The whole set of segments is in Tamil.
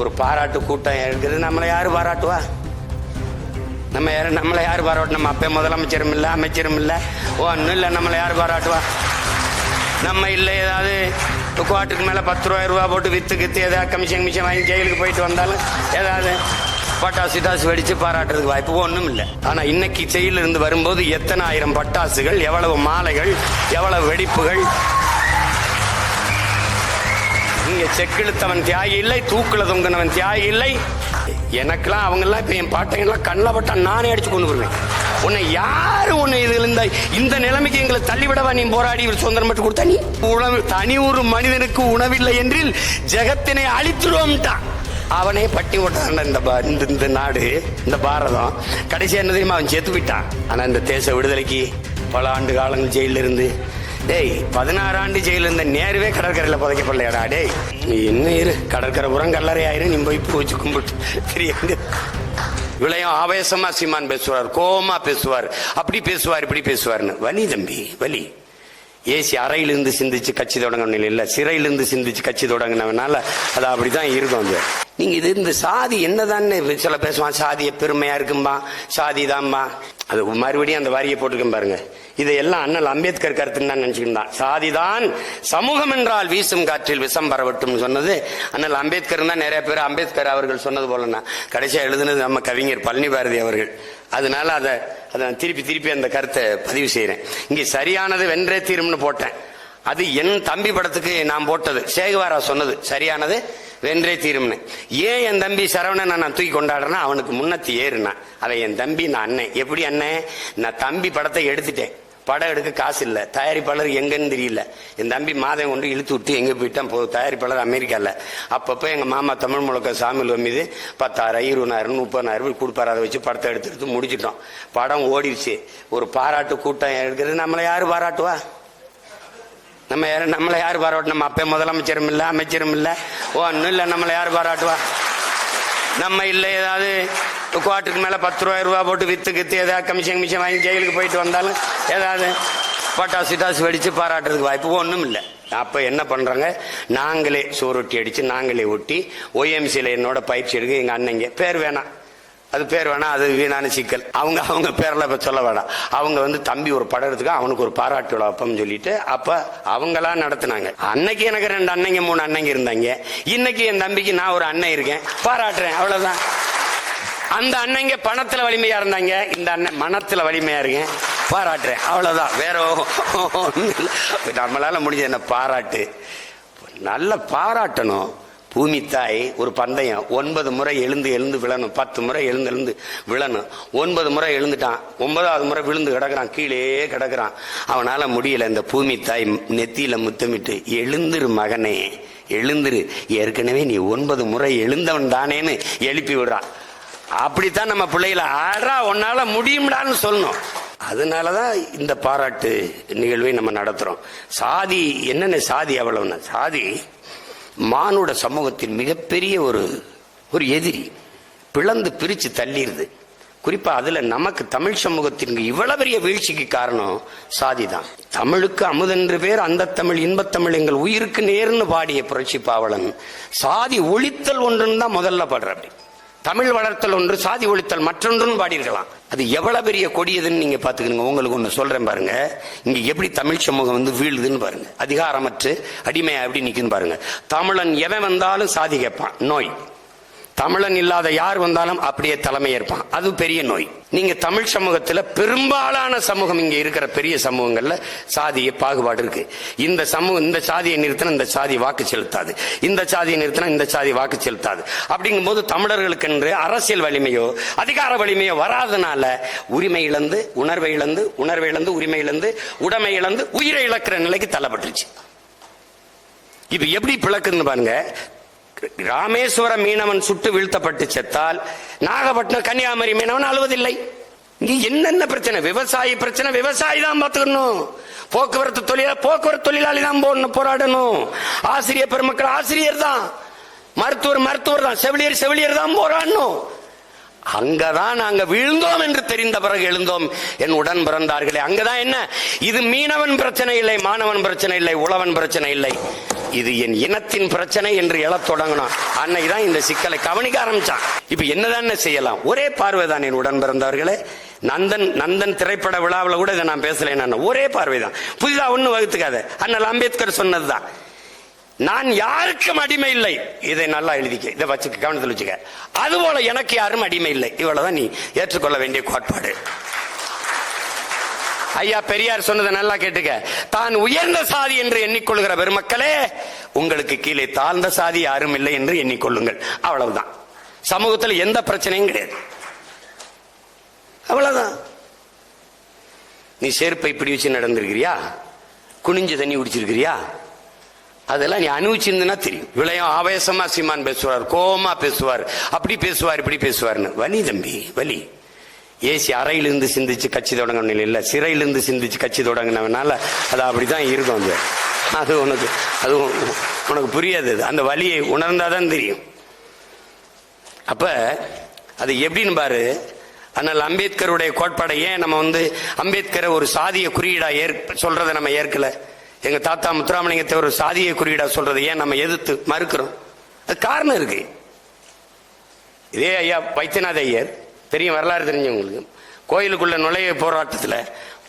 ஒரு பாராட்டு கூட்டம் இருக்குது. நம்மளை யார் பாராட்டுவா? நம்ம யாரும் நம்மளை யார் பாராட்டு? நம்ம அப்பே முதலமைச்சரும் இல்லை அமைச்சரும் இல்லை. ஒன்றும் இல்லை நம்மளை யார் பாராட்டுவா? நம்ம இல்லை ஏதாவது குவாட்டுக்கு மேலே பத்து ரூபாய் ரூபா போட்டு விற்று கித்து ஏதாவது கமிஷன் கமிஷன் வாங்கி ஜெயிலுக்கு போயிட்டு வந்தாலும் ஏதாவது பட்டாசு டாசு வெடித்து பாராட்டுறதுக்கு வாய்ப்பு ஒன்றும் இல்லை. ஆனால் இன்னைக்கு செயலிருந்து வரும்போது எத்தனை ஆயிரம் பட்டாசுகள் எவ்வளவு மாலைகள் எவ்வளவு வெடிப்புகள் இங்க செக்கிழுத்தவன் தியாகி இல்லை தூக்குல தொங்கினவன் தியாகி இல்லை. எனக்கெல்லாம் அவங்கெல்லாம் இப்ப என் பாட்டைங்கெல்லாம் கண்ணில் பட்டா நானே அடிச்சு கொண்டு வருவேன். உன்னை யாரு உன்னை இதுல இந்த இந்த நிலைமைக்கு எங்களை தள்ளிவிடவா நீ போராடி இவர் சுதந்திரம் மட்டும் கொடுத்தா நீ? உணவு தனி ஒரு மனிதனுக்கு உணவில்லை என்றில் ஜெகத்தினை அழித்துருவோம்ட்டான். அவனே பட்டி ஓட்டான் இந்த இந்த இந்த நாடு இந்த பாரதம். கடைசி என்ன தெரியுமா? அவன் செத்து விட்டான் ஆனா இந்த தேச விடுதலைக்கு பல ஆண்டு காலங்கள் ஜெயிலிருந்து இருந்து டேய் பதினாறு ஆண்டு ஜெயில இருந்த நேருவே கடற்கரையில புதைக்கப்படலையாடா டேய். நீ என்ன இரு கடற்கரை உரம் கல்லறை ஆயிரு நீ போய் பூச்சி கும்பிட்டு தெரியாது இவ்வளையும் ஆவேசமா சீமான் பேசுவார் கோமா பேசுவார். அப்படி பேசுவார் இப்படி பேசுவார்னு. வலி தம்பி வலி. ஏசி அறையிலிருந்து சிந்திச்சு கட்சி தொடங்கணும் இல்லை சிறையிலிருந்து சிந்திச்சு கட்சி தொடங்கினவனால அது அப்படிதான் இருக்கும் அது. நீங்க இது இந்த சாதி என்னதான்னு சில பேசுவான் சாதிய பெருமையா இருக்கும்பா சாதி தான்பா அது மறுபடியும் அந்த வாரியை போட்டுக்க பாருங்க. இதையெல்லாம் அண்ணல் அம்பேத்கர் கருத்துன்னு தான் நினைச்சுக்கிட்டான் சாதிதான் சமூகம் என்றால் வீசும் காற்றில் விஷம் பரவட்டும் சொன்னது அண்ணல் அம்பேத்கர் தான் நிறைய பேர் அம்பேத்கர் அவர்கள் சொன்னது போலன்னா. கடைசியாக எழுதுனது நம்ம கவிஞர் பழனி பாரதி அவர்கள். அதனால அதை அதை திருப்பி திருப்பி அந்த கருத்தை பதிவு செய்கிறேன் இங்கே சரியானது வென்றே தீரும்னு போட்டேன். அது என் தம்பி படத்துக்கு நான் போட்டது. சேகுவாரா சொன்னது. சரியானது? வென்றே தீரும்னு. ஏன் என் தம்பி சரவணனை நான் தூக்கி கொண்டாடுறேன்னா அவனுக்கு முன்னத்தி ஏறுனா. அவன் என் தம்பி நான் அண்ணன். எப்படி அண்ணன்? நான் தம்பி படத்தை எடுத்துட்டேன். படம் எடுக்க காசு இல்லை. தயாரிப்பாளர் எங்கன்னு தெரியல. என் தம்பி மாதம் கொண்டு இழுத்து விட்டு எங்கே போயிட்டான்? போ தயாரிப்பாளர் அமெரிக்காவில் அப்பப்போ எங்கள் மாமா தமிழ் முழக்க சாமியில் மீது பத்தாயிரம் இருபதாயிரம் முப்பதாயிரம் ரூபாய் கொடுப்பாரு. அதை வச்சு படத்தை எடுத்து எடுத்து முடிச்சிட்டோம். படம் ஓடிடுச்சு ஒரு பாராட்டு கூட்டம் எடுக்கிறது நம்மளை யார் பாராட்டுவா? நம்ம யாரும் நம்மளை யார் பாராட்டும் நம்ம அப்பே முதலமைச்சரும் இல்லை அமைச்சரும் இல்லை. ஒன்றும் இல்லை நம்மளை யார் பாராட்டுவா? நம்ம இல்லை ஏதாவது குவாட்டுக்கு மேலே பத்து ரூபாய் ரூபா போட்டு விற்று கித்து ஏதாவது கமிஷன் கமிஷன் வாங்கி ஜெயிலுக்கு போயிட்டு வந்தாலும் ஏதாவது பட்டாசு இட்டாசு வெடித்து பாராட்டுறதுக்கு வாய்ப்பு ஒன்றும் இல்லை. அப்போ என்ன பண்ணுறாங்க நாங்களே சோரொட்டி அடித்து நாங்களே ஒட்டி ஒய்எம்சியில் என்னோட பயிற்சி எடுக்க எங்கள் அண்ணங்க பேர் வேணாம். அது பேர் வேணாம் அது வீணான சிக்கல். அவங்க அவங்க பேரில் இப்போ சொல்ல வேணாம். அவங்க வந்து தம்பி ஒரு படம் எடுத்துக்க அவனுக்கு ஒரு பாராட்டு விழா வைப்போம்னு சொல்லிட்டு அப்போ அவங்களா நடத்துனாங்க. அன்னைக்கு எனக்கு ரெண்டு அண்ணங்க மூணு அண்ணங்க இருந்தாங்க. இன்னைக்கு என் தம்பிக்கு நான் ஒரு அண்ணன் இருக்கேன். பாராட்டுறேன் அவ்வளோதான் அந்த அண்ணங்க பணத்தில் வலிமையா இருந்தாங்க. இந்த அண்ணன் மனத்தில் வலிமையா இருக்கேன். பாராட்டுறேன் அவ்வளோதான் வேற நம்மளால் நம்மளால முடிஞ்ச என்ன? பாராட்டு. நல்ல பாராட்டணும். பூமி தாய் ஒரு பந்தயம். ஒன்பது முறை எழுந்து எழுந்து விழணும். பத்து முறை எழுந்து எழுந்து விழணும். ஒன்பது முறை எழுந்துட்டான். ஒன்பதாவது முறை விழுந்து கிடக்குறான். கீழே கிடக்குறான். அவனால முடியல. இந்த பூமி தாய் நெத்தியில முத்தமிட்டு எழுந்துரு மகனே எழுந்துரு. ஏற்கனவே நீ ஒன்பது முறை எழுந்தவன் தானேன்னு எழுப்பி விடுறான். அப்படித்தான் நம்ம பிள்ளைகளை ஆறா உன்னால முடியும்டான்னு சொல்லணும். அதனாலதான் இந்த பாராட்டு நிகழ்வை நம்ம நடத்துறோம். சாதி என்னென்ன சாதி அவ்வளவுன்னா? சாதி மானுட சமூகத்தின் மிகப்பெரிய ஒரு ஒரு எதிரி. பிளந்து பிரித்து தள்ளிடுது குறிப்பாக அதில் நமக்கு தமிழ் சமூகத்திற்கு இவ்வளவு பெரிய வீழ்ச்சிக்கு காரணம் சாதி தான். தமிழுக்கு அமுதென்று பேர் அந்த தமிழ் இன்பத்தமிழ் எங்கள் உயிருக்கு நேர்னு பாடிய புரட்சி பாவலன் சாதி ஒழித்தல் ஒன்றுன்னு தான் முதல்ல பாடுறாரு. தமிழ் வளர்த்தல் ஒன்று சாதி ஒழித்தல் மற்றொன்றுன்னு பாடியிருக்கலாம். அது எவ்வளவு பெரிய கொடியதுன்னு நீங்க பாத்துக்கணுங்க உங்களுக்கு ஒண்ணு சொல்றேன் பாருங்க. இங்க எப்படி தமிழ் சமூகம் வந்து வீழுதுன்னு பாருங்க. அதிகாரமற்று அடிமையா எப்படி நிக்குன்னு பாருங்க. தமிழன் எவன் வந்தாலும் சாதி கேட்பான். நோய். தமிழன் இல்லாத யார் வந்தாலும் அப்படியே தலைமை ஏற்பான் அது பெரிய நோய். நீங்க தமிழ் சமூகத்துல பெரும்பாலான சமூகம் இங்க இருக்கிற பெரிய சமூகங்கள்ல சாதிய பாகுபாடு இருக்கு. இந்த சமூகம் இந்த சாதியை நிறுத்தினா இந்த சாதி வாக்கு செலுத்தாது. இந்த சாதியை நிறுத்தினா இந்த சாதி வாக்கு செலுத்தாது. அப்படிங்கும் போது தமிழர்களுக்கு என்று அரசியல் வலிமையோ அதிகார வலிமையோ வராதனால உரிமை இழந்து உணர்வை இழந்து உணர்வை இழந்து உரிமை இழந்து உடைமை இழந்து உயிரை இழக்கிற நிலைக்கு தள்ளப்பட்டுருச்சு. இது எப்படி பிளக்குன்னு பாருங்க. ராமேஸ்வர மீனவன் சுட்டு வீழ்த்தப்பட்டு செத்தால் நாகப்பட்டினம் கன்னியாகுமரி மீனவன் அழுவதில்லை. இங்க என்னென்ன பிரச்சனை? விவசாயி பிரச்சனை விவசாயி தான் பார்த்துக்கணும். போக்குவரத்து தொழிலா போக்குவரத்து தொழிலாளி தான் போடணும் போராடணும். ஆசிரியர் பெருமக்கள் ஆசிரியர் தான். மருத்துவர் மருத்துவர் தான். செவிலியர் செவிலியர் தான் போராடணும். அங்கதான் நாங்க விழுந்தோம் என்று தெரிந்த பிறகு எழுந்தோம். என் உடன் பிறந்தார்களே அங்கதான் என்ன? இது மீனவன் பிரச்சனை இல்லை மாணவன் பிரச்சனை இல்லை உழவன் பிரச்சனை இல்லை. இது என் இனத்தின் பிரச்சனை என்று எழத் தொடங்கணும் அன்னை தான் இந்த சிக்கலை கவனிக்க ஆரம்பிச்சான். இப்ப என்னதான் செய்யலாம்? ஒரே பார்வைதான் என் உடன் பிறந்தவர்களே. நந்தன் நந்தன் திரைப்பட விழாவில் கூட இதை நான் பேசல நான். ஒரே பார்வைதான் புதிதா ஒண்ணு வகுத்துக்காத. அண்ணல் அம்பேத்கர் சொன்னதுதான் நான் யாருக்கும் அடிமை இல்லை. இதை நல்லா எழுதிக்க இதை வச்சுக்க கவனத்தில் வச்சுக்க. அதுபோல எனக்கு யாரும் அடிமை இல்லை. இவ்வளவுதான் நீ ஏற்றுக்கொள்ள வேண்டிய கோட்பாடு. ஐயா பெரியார் சொன்னதை நல்லா கேட்டுக்க. தான் உயர்ந்த சாதி என்று எண்ணிக்கொள்கிற பெருமக்களே உங்களுக்கு கீழே தாழ்ந்த சாதி யாரும் இல்லை என்று எண்ணிக்கொள்ளுங்கள். அவ்வளவுதான். சமூகத்தில் எந்த பிரச்சனையும் கிடையாது. அவ்வளவுதான். நீ செருப்பை இப்படி வச்சு நடந்திருக்கிறியா? குனிஞ்சு தண்ணி குடிச்சிருக்கிறியா? அதெல்லாம் நீ அனுபவிச்சிருந்தா தெரியும். விளையம் ஆவேசமா சீமான் பேசுவார் கோமா பேசுவார். அப்படி பேசுவார் இப்படி பேசுவார்னு. வலி தம்பி வலி. ஏசி அறையிலிருந்து சிந்திச்சு கட்சி தொடங்கணும் இல்லை சிறையிலிருந்து சிந்திச்சு கட்சி தொடங்கினவனால அது அப்படிதான் இருக்கும் அது. அது உனக்கு அது உனக்கு புரியாது அது. அந்த வழியை உணர்ந்தாதான் தெரியும். அப்ப அது எப்படின்னு பாரு. ஆனால் அம்பேத்கருடைய கோட்பாடை ஏன் நம்ம வந்து அம்பேத்கரை ஒரு சாதிய குறியீடா ஏற் சொல்றதை நம்ம ஏற்கல? எங்க தாத்தா முத்துராமலிங்கத்தை ஒரு சாதிய குறியீடா சொல்றதை ஏன் நம்ம எதிர்த்து மறுக்கிறோம்? அது காரணம் இருக்கு. இதே ஐயா வைத்தியநாத ஐயர் தெரியும் வரலாறு தெரிஞ்சவங்களுக்கு கோயிலுக்குள்ள நுழைய போராட்டத்தில்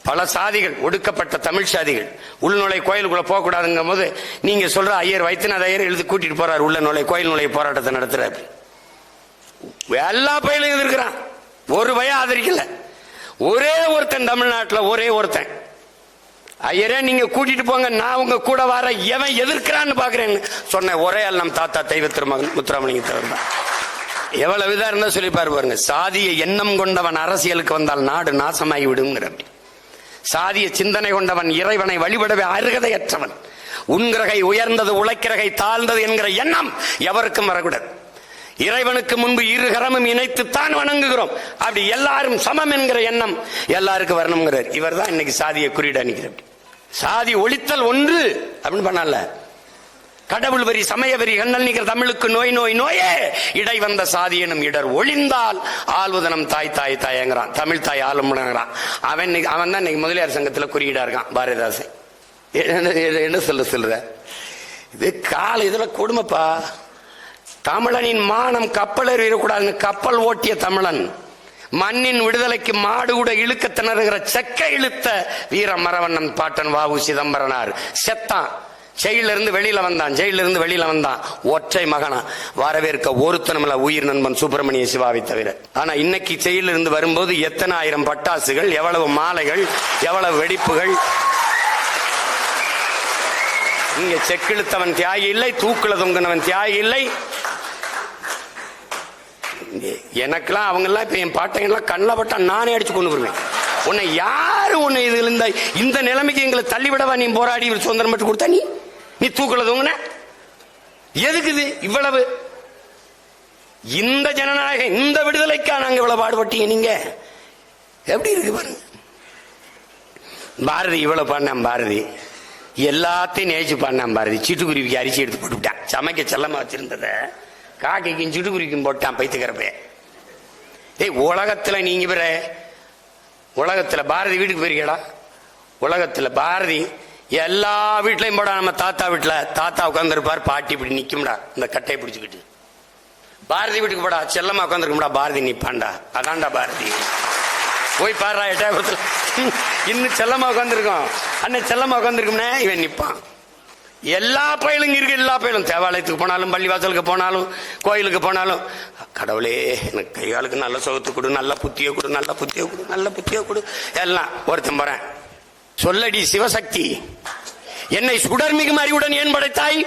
பல சாதிகள் ஒடுக்கப்பட்ட தமிழ் சாதிகள் உள்நுழை கோயிலுக்குள்ள போகக்கூடாதுங்கும் போது நீங்க சொல்ற ஐயர் வைத்தியநாத ஐயர் எழுதி கூட்டிட்டு போறாரு உள்ள நுழை கோயில் நுழைய போராட்டத்தை நடத்துறாரு. எல்லா பயிலும் இருக்கிறான் ஒரு பயம் ஆதரிக்கல. ஒரே ஒருத்தன் தமிழ்நாட்டில் ஒரே ஒருத்தன். ஐயரே நீங்க கூட்டிட்டு போங்க நான் உங்க கூட வர எவன் எதிர்க்கிறான்னு பாக்குறேன்னு சொன்ன ஒரே ஆள் நம் தாத்தா தெய்வ திருமகன் முத்துராமலிங்க தவிர தான். எவ்வளவு இதாக இருந்தால் சொல்லி பாருங்க சாதிய எண்ணம் கொண்டவன் அரசியலுக்கு வந்தால் நாடு நாசமாகி விடுங்கிறார் சாதிய சிந்தனை கொண்டவன் இறைவனை வழிபடவே அருகதையற்றவன். உன்கிரகை உயர்ந்தது உழைக்கிறகை தாழ்ந்தது என்கிற எண்ணம் எவருக்கும் வரக்கூடாது. இறைவனுக்கு முன்பு இரு கரமும் இணைத்துத்தான் வணங்குகிறோம். அப்படி எல்லாரும் சமம் என்கிற எண்ணம் எல்லாருக்கும் வரணுங்கிறார் இவர் தான் இன்னைக்கு சாதியை குறியீடு அணிக்கிறார் சாதி ஒழித்தல் ஒன்று அப்படின்னு பண்ணல கடவுள் வரி சமய வரி கண்ணல் நிகர் தமிழுக்கு நோய் நோய் நோயே. இடை வந்த சாதியனும் இடர் ஒளிந்தால் ஆள்வதனம் தாய் தாய் தாயங்கிறான். தமிழ் தாய் ஆளுமுடங்கிறான் அவன் இன்னைக்கு- அவன் தான் இன்னைக்கு முதலியார் சங்கத்தில் குறியீடா இருக்கான் பாரதிதாசன். என்ன- என்ன சொல்ல சொல்ற? இது கால இதுல கொடுமைப்பா. தமிழனின் மானம் கப்பல் எறியக்கூடாதுன்னு கப்பல் ஓட்டிய தமிழன். மண்ணின் விடுதலைக்கு மாடு கூட இழுக்க திணறுகிற செக்க இழுத்த வீர மரவண்ணன் பாட்டன் வாவு சிதம்பரனார். செத்தான். ஜெயிலிருந்து வெளியில வந்தான் ஜெயிலிருந்து வெளியில வந்தான். ஒற்றை மகனா. வரவேற்க ஒருத்தனமில்ல உயிர் நண்பன் சுப்பிரமணிய சிவாவை தவிர. ஆனா இன்னைக்கு ஜெயிலிருந்து வரும்போது எத்தனை ஆயிரம் பட்டாசுகள் எவ்வளவு மாலைகள் எவ்வளவு வெடிப்புகள்? இங்க செக்கிழுத்தவன் தியாகி இல்லை தூக்குல தொங்கினவன் தியாகி இல்லை. எனக்கெல்லாம் அவங்கெல்லாம் இப்ப என் பாட்டைங்கெல்லாம் கண்ணில் பட்டா நானே அடிச்சு கொண்டு வருவேன். உன்னை யாரு உன்னை இதுல இந்த இந்த நிலைமைக்கு எங்களை தள்ளிவிடவா? நீ போராடி சுதந்திரம் மட்டும் கொடுத்தா நீ? நீ தூக்குல தொங்குன? எதுக்குது இவ்வளவு? இந்த ஜனநாயகம் இந்த விடுதலைக்கா நாங்க இவ்வளவு பாடுபட்டீங்க நீங்க. எப்படி இருக்கு பாருங்க. பாரதி இவ்வளவு பாடினான் பாரதி. எல்லாத்தையும் நேச்சு பாடினான் பாரதி. சிட்டுக்குருவிக்கு அரிசி எடுத்து போட்டுவிட்டான் சமைக்க செல்லமா வச்சிருந்தத காக்கைக்கும் சிட்டுக்குருவிக்கும் போட்டான் பைத்துக்கிறப்ப ஏய் உலகத்துல நீங்க பிற உலகத்துல பாரதி வீட்டுக்கு போயிருக்கடா. உலகத்துல பாரதி எல்லா வீட்லையும் போடா நம்ம தாத்தா வீட்டில் தாத்தா உட்காந்துருப்பார் பாட்டி இப்படி நிற்கும்டா இந்த கட்டையை பிடிச்சிக்கிட்டு. பாரதி வீட்டுக்கு போடா செல்லம்மா உட்காந்துருக்கும்டா பாரதி நிற்பாண்டா அதான்டா பாரதி. போய் பாடுறா எட்டாயிரத்துல இன்னும் செல்லம்மா உட்காந்துருக்கோம் அண்ணன் செல்லம்மா உட்காந்துருக்கும்னே இவன் நிற்பான் எல்லா பயலும் இருக்கு எல்லா பயலும். தேவாலயத்துக்கு போனாலும் பள்ளிவாசலுக்கு போனாலும் கோயிலுக்கு போனாலும். கடவுளே எனக்கு கைகாலுக்கு நல்ல சுகத்து கொடு நல்ல புத்தியை கொடு நல்ல புத்தியை கொடு நல்ல புத்தியை கொடு. எல்லாம் ஒருத்தன் போகிறேன் சொல்லடி சிவசக்தி. என்னை சுடர்மிகும் அறிவுடன் ஏன் படைத்தாய்?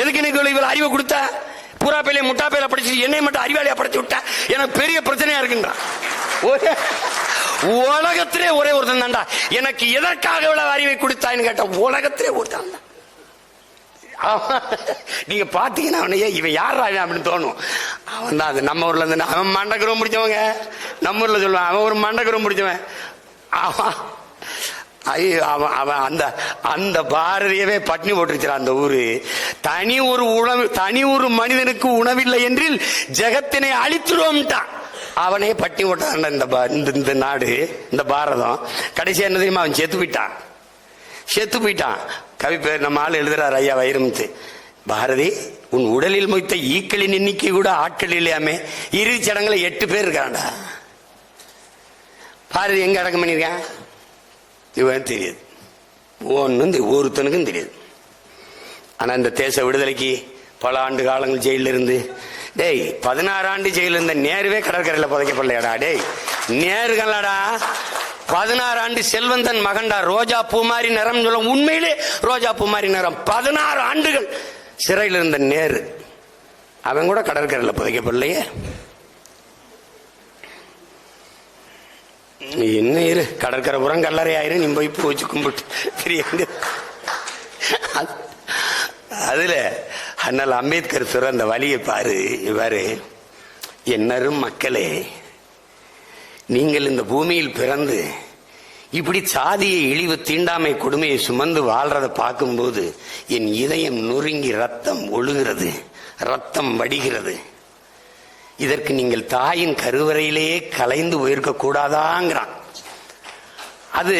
எதுக்கு எனக்கு இவள் அறிவை கொடுத்த? பூரா பேலையை முட்டா பேல படிச்சு என்னை மட்டும் அறிவாளியா படைச்சு விட்டா? எனக்கு பெரிய பிரச்சனையா இருக்குன்றான் உலகத்திலே ஒரே ஒருத்தன் தான்டா. எனக்கு எதற்காக இவ்வளவு அறிவை கொடுத்தான்னு கேட்ட உலகத்திலே ஒருத்தன் தான். நீங்க பாத்தீங்கன்னா அவனையே இவன் யார் அப்படின்னு தோணும். அவன் தான் அது. நம்ம ஊர்ல இருந்து அவன் மண்டகரம் பிடிச்சவங்க. நம்ம ஊர்ல சொல்லுவான் அவன் ஒரு மண்டகரம் பிடிச்சவன். அவன் ஐயோ அவன் அவன் அந்த அந்த பாரதியவே பட்னி போட்டிருக்கிறான் அந்த ஊரு. தனி ஒரு உணவு தனி ஒரு மனிதனுக்கு உணவில்லை என்றில் ஜெகத்தினை அழித்துருவோம்ட்டான். அவனே பட்டி போட்டான் இந்த இந்த- இந்த நாடு இந்த பாரதம். கடைசி என்ன தெரியுமா? அவன் செத்து போயிட்டான். செத்து போயிட்டான். கவி பேர் நம்ம ஆள் எழுதுறாரு ஐயா வைரமுத்து. பாரதி உன் உடலில் மொய்த்த ஈக்களின் எண்ணிக்கை கூட ஆட்கள் இல்லையாமே? இறுதி சடங்குல எட்டு பேர் இருக்காண்டா பாரதி எங்க அடக்கம் பண்ணியிருக்கான்? இவன் தெரியாது. ஒன்றும் ஒருத்தனுக்கும் தெரியாது. ஆனால் இந்த தேச விடுதலைக்கு பல ஆண்டு காலங்கள் ஜெயிலில் இருந்து டேய் பதினாறு ஆண்டு ஜெயிலில் இருந்த நேருவே கடற்கரையில் புதைக்கப்படலையாடா டேய். நேருகளாடா பதினாறு ஆண்டு செல்வந்தன் மகன்டா ரோஜா பூ மாதிரி நிறம் சொல்ல உண்மையிலே ரோஜா பூ மாதிரி நிறம். பதினாறு ஆண்டுகள் சிறையில் இருந்த நேரு அவன் கூட கடற்கரையில் புதைக்கப்படலையே. என்ன இரு? கடற்கரை புறம் கல்லறை ஆயிரு நீ போய் பூச்சி கும்பிட்டு தெரியாது அது- அதுல அண்ணல் அம்பேத்கர் சொல்ற அந்த வழியை பாரு இவர். என்னரும் மக்களே நீங்கள் இந்த பூமியில் பிறந்து இப்படி சாதியை இழிவு தீண்டாமை கொடுமையை சுமந்து வாழ்றத பார்க்கும்போது என் இதயம் நொறுங்கி ரத்தம் ஒழுகிறது ரத்தம் வடிகிறது. இதற்கு நீங்கள் தாயின் கருவறையிலேயே கலைந்து உயிர்க்க கூடாதாங்கிறான். அது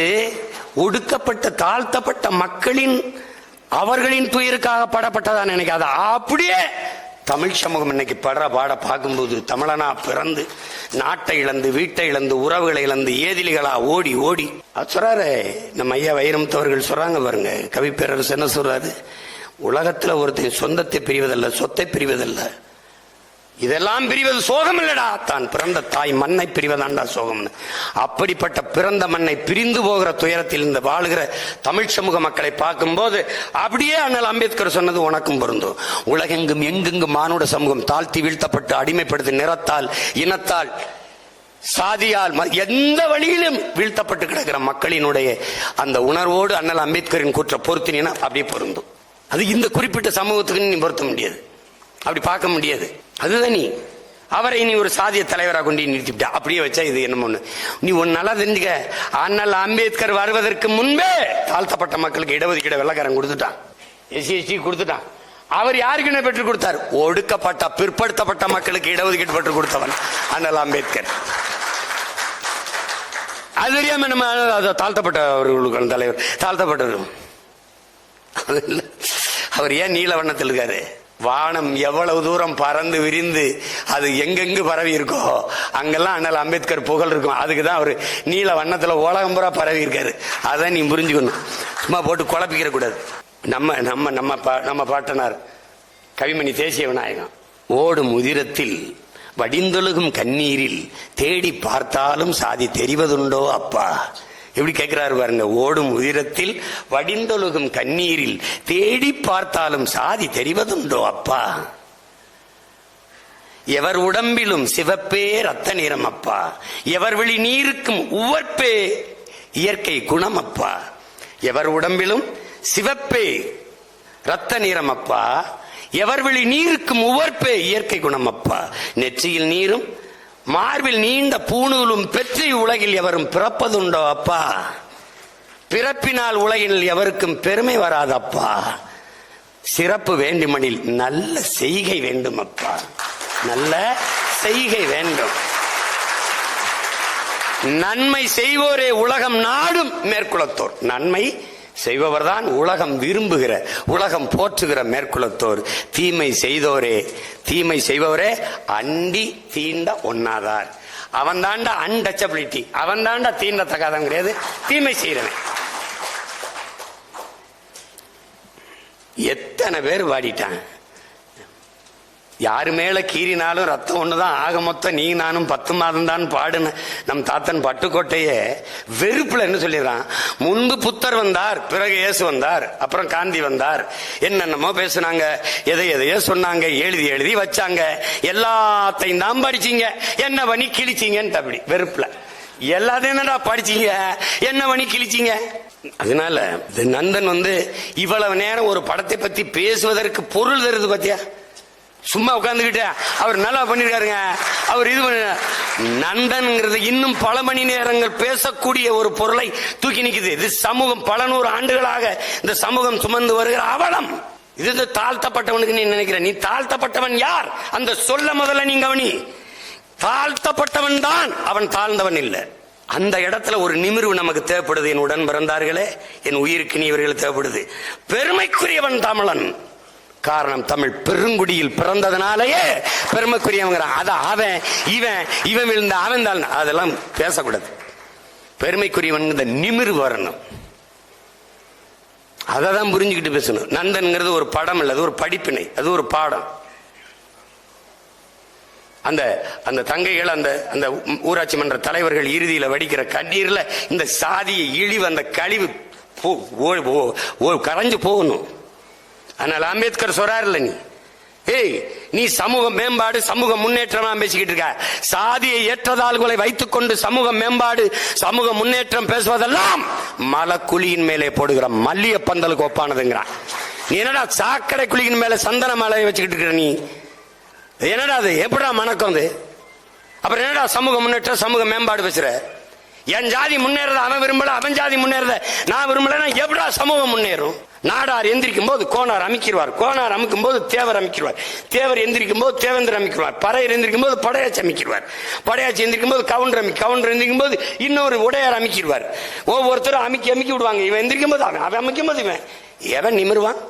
ஒடுக்கப்பட்ட தாழ்த்தப்பட்ட மக்களின் அவர்களின் துயிருக்காக படப்பட்டதா நினைக்காத. அப்படியே தமிழ் சமூகம் இன்னைக்கு படுற பாட பார்க்கும்போது தமிழனா பிறந்து நாட்டை இழந்து வீட்டை இழந்து உறவுகளை இழந்து ஏதிலிகளா ஓடி ஓடி. அது சொல்றாரு நம்ம ஐயா வைரமுத்தவர்கள் சொல்றாங்க பாருங்க கவிப்பேரரசு என்ன சொல்றாரு? உலகத்துல ஒருத்தன் சொந்தத்தை பிரிவதல்ல சொத்தை பிரிவதல்ல. இதெல்லாம் பிரிவது சோகம் இல்லடா தான் பிறந்த தாய் மண்ணை பிரிவதாண்டா சோகம்னு. அப்படிப்பட்ட பிறந்த மண்ணை பிரிந்து போகிற துயரத்தில் இந்த வாழுகிற தமிழ் சமூக மக்களை பார்க்கும்போது அப்படியே அண்ணல் அம்பேத்கர் சொன்னது உனக்கும் பொருந்தும். உலகெங்கும் எங்கெங்கும் மானுட சமூகம் தாழ்த்தி வீழ்த்தப்பட்டு அடிமைப்படுத்தி நிறத்தால் இனத்தால் சாதியால் எந்த வழியிலும் வீழ்த்தப்பட்டு கிடக்கிற மக்களினுடைய அந்த உணர்வோடு அண்ணல் அம்பேத்கரின் கூற்ற பொருத்தினா அப்படியே பொருந்தும். அது இந்த குறிப்பிட்ட சமூகத்துக்கு நீ பொருத்த முடியாது. அப்படி பார்க்க முடியாது. அதுதான் நீ. அவரை நீ ஒரு சாதிய தலைவராக கொண்டு நிறுத்திவிட்ட. அப்படியே வச்சா இது என்ன ஒண்ணு. நீ ஒன்னு நல்லா தெரிஞ்சுக்க. அண்ணல் அம்பேத்கர் வருவதற்கு முன்பே தாழ்த்தப்பட்ட மக்களுக்கு இடஒதுக்கீடு வெள்ளக்காரன் கொடுத்துட்டான். எஸ்சி எஸ்டி கொடுத்துட்டான். அவர் யாருக்கு என்ன பெற்றுக் கொடுத்தார்? ஒடுக்கப்பட்ட பிற்படுத்தப்பட்ட மக்களுக்கு இடஒதுக்கீடு பெற்றுக் கொடுத்தவன் அண்ணல் அம்பேத்கர். அது தெரியாம நம்ம தாழ்த்தப்பட்டவர்களுக்கான தலைவர். தாழ்த்தப்பட்டவர். அது அவர் ஏன் நீல வண்ணத்தில் இருக்காரு? வானம் எவ்வளவு தூரம் பறந்து விரிந்து அது எங்கெங்கு பரவி இருக்கோ அங்கெல்லாம் அண்ணல் அம்பேத்கர் புகழ் இருக்கும். அதுக்கு தான் அவர் நீல வண்ணத்தில் உலகம் பூரா பரவி இருக்காரு. அதான் நீ புரிஞ்சுக்கணும். சும்மா போட்டு குழப்பிக்கிற கூடாது. நம்ம நம்ம நம்ம பா- நம்ம பாட்டனார் கவிமணி தேசிய விநாயகம் ஓடும் உதிரத்தில் வடிந்தொழுகும் கண்ணீரில் தேடி பார்த்தாலும் சாதி தெரிவதுண்டோ அப்பா? எப்படி கேட்கிறாரு பாருங்க ஓடும் உதிரத்தில் வடிந்தொழுகும் கண்ணீரில் தேடி பார்த்தாலும் சாதி தெரிவதுண்டோ அப்பா? எவர் உடம்பிலும் சிவப்பே ரத்த நிறம் அப்பா. எவர் விழி நீருக்கும் உவர்ப்பே இயற்கை குணம் அப்பா. எவர் உடம்பிலும் சிவப்பே ரத்த நிறம் அப்பா. எவர் விழி நீருக்கும் உவர்ப்பே இயற்கை குணம் அப்பா. நெற்றியில் நீரும் மார்பில் நீண்ட பூணூலும் பெற்று உலகில் எவரும் பிறப்பதுண்டோ அப்பா? பிறப்பினால் உலகில் எவருக்கும் பெருமை வராதப்பா? சிறப்பு வேண்டுமெனில் நல்ல செய்கை வேண்டும் அப்பா. நல்ல செய்கை வேண்டும். நன்மை செய்வோரே உலகம் நாடும் மேற்குலத்தோர். நன்மை செய்பவர்தான் உலகம் விரும்புகிற உலகம் போற்றுகிற மேற்குலத்தோர். தீமை செய்தோரே தீமை செய்பவரே அண்டி தீண்ட ஒன்னாதார் அவன் தாண்டா அன்டச்சபிலிட்டி அவன் தாண்டா தீண்டத்தகாதவன் கிடையாது தீமை செய்யறவன் எத்தனை பேர் வாடிட்டான்? யாரு மேல கீறினாலும் ரத்தம் ஒண்ணுதான். ஆக மொத்தம் நீ நானும் பத்து மாதம் தான் பாடுன நம் தாத்தன் பட்டுக்கோட்டையே வெறுப்புல என்ன சொல்லிடுறான்? முன்பு புத்தர் வந்தார் பிறகு இயேசு வந்தார் அப்புறம் காந்தி வந்தார். என்னென்னமோ பேசுனாங்க எதை எதையோ சொன்னாங்க எழுதி எழுதி வச்சாங்க. எல்லாத்தையும் தான் படிச்சீங்க. என்ன பண்ணி கிழிச்சீங்கன்ட்டு அப்படி வெறுப்புல. எல்லாத்தையும் என்னடா படிச்சீங்க? என்ன பண்ணி கிழிச்சீங்க? அதனால நந்தன் வந்து இவ்வளவு நேரம் ஒரு படத்தை பத்தி பேசுவதற்கு பொருள் தருது பாத்தியா? சும்மா உட்கார்ந்துகிட்டு. அவர் நல்லா பண்ணிருக்காருங்க. அவர் இது பண்ண. நந்தன்ங்கிறது இன்னும் பல மணி நேரங்கள் பேசக்கூடிய ஒரு பொருளை தூக்கி நிக்குது. இது சமூகம் பல நூறு ஆண்டுகளாக இந்த சமூகம் சுமந்து வருகிற அவலம். இது தாழ்த்தப்பட்டவனுக்கு நீ நினைக்கிற. நீ தாழ்த்தப்பட்டவன் யார்? அந்த சொல்ல முதல்ல நீ கவனி. தாழ்த்தப்பட்டவன் தான். அவன் தாழ்ந்தவன் இல்லை. அந்த இடத்துல ஒரு நிமிர்வு நமக்கு தேவைப்படுது. என் உடன் பிறந்தார்களே என் உயிருக்கு நீ இவர்கள் தேவைப்படுது. பெருமைக்குரியவன் தமிழன். காரணம் தமிழ் பெருங்குடியில் பிறந்ததுனாலேயே பெருமைக்குரியவங்கிறான் அத அவன் இவன் இவன் விழுந்த அவன் தான். அதெல்லாம் பேசக்கூடாது. பெருமைக்குரியவன் இந்த நிமிர் வரணும். அதை தான் புரிஞ்சுக்கிட்டு பேசணும். நந்தன்கிறது ஒரு படம் இல்லை அது ஒரு படிப்பினை அது ஒரு பாடம். அந்த அந்த தங்கைகள் அந்த அந்த ஊராட்சி மன்ற தலைவர்கள் இறுதியில் வடிக்கிற கண்ணீர்ல இந்த சாதியை இழிவு அந்த கழிவு ஓ- ஓ- ஓ- கரைஞ்சு போகணும். ஆனால் அம்பேத்கர் சொல்றாருல்ல நீ. ஏய் நீ சமூக மேம்பாடு சமூக முன்னேற்றமா பேசிக்கிட்டு இருக்க. சாதியை ஏற்றதாள்களை வைத்துக் கொண்டு சமூக மேம்பாடு சமூக முன்னேற்றம் பேசுவதெல்லாம் மலக்குழியின் மேலே போடுகிற மல்லிய பந்தலுக்கு ஒப்பானதுங்கிறான். நீ என்னடா சாக்கடை குழியின் மேல சந்தன மலையை வச்சுக்கிட்டு இருக்கிற நீ? என்னடா அது? எப்படா மணக்கம் அது? அப்புறம் என்னடா சமூக முன்னேற்றம் சமூக மேம்பாடு பேசுற? என் ஜாதி முன்னேறத அவன் விரும்பல அவன் ஜாதி முன்னேறத நான் விரும்பலன்னா எப்படா சமூகம் முன்னேறும்? நாடார் எந்திரிக்கும் போது கோனார் அமைக்கிறார். கோனார் அமைக்கும் போது தேவர் அமைக்கிறார். தேவர் எந்திரிக்கும் போது தேவேந்தர் அமைக்கிறார். பறையர் எந்திரிக்கும் போது படையாச்சி அமைக்கிறார். படையாச்சி எந்திரிக்கும் போது கவுண்டர் அமைக்க கவுண்டர் எந்திரிக்கும் போது இன்னொரு உடையார் அமைக்கிறார். ஒவ்வொருத்தரும் அமைக்கி அமைக்கி விடுவாங்க. இவன் எந்திரிக்கும் போது அவன் அவன் அமைக்கும் போது இவன் எவன் நிமிருவான்?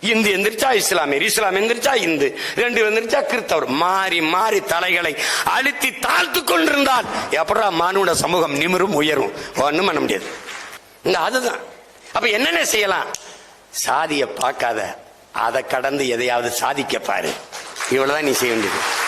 இந்து எந்திரிச்சா இஸ்லாமியர் இஸ்லாம் எந்திரிச்சா இந்து ரெண்டு எந்திரிச்சா கிறிஸ்தவர். மாறி மாறி தலைகளை அழுத்தி தாழ்த்து கொண்டிருந்தால் எப்படா மானுட சமூகம் நிமிரும் உயரும்? ஒண்ணும் பண்ண முடியாது. இந்த அதுதான். அப்ப என்னென்ன செய்யலாம்? சாதியை பார்க்காத அதை கடந்து எதையாவது சாதிக்க பாரு. இவ்வளவுதான் நீ செய்ய வேண்டியது.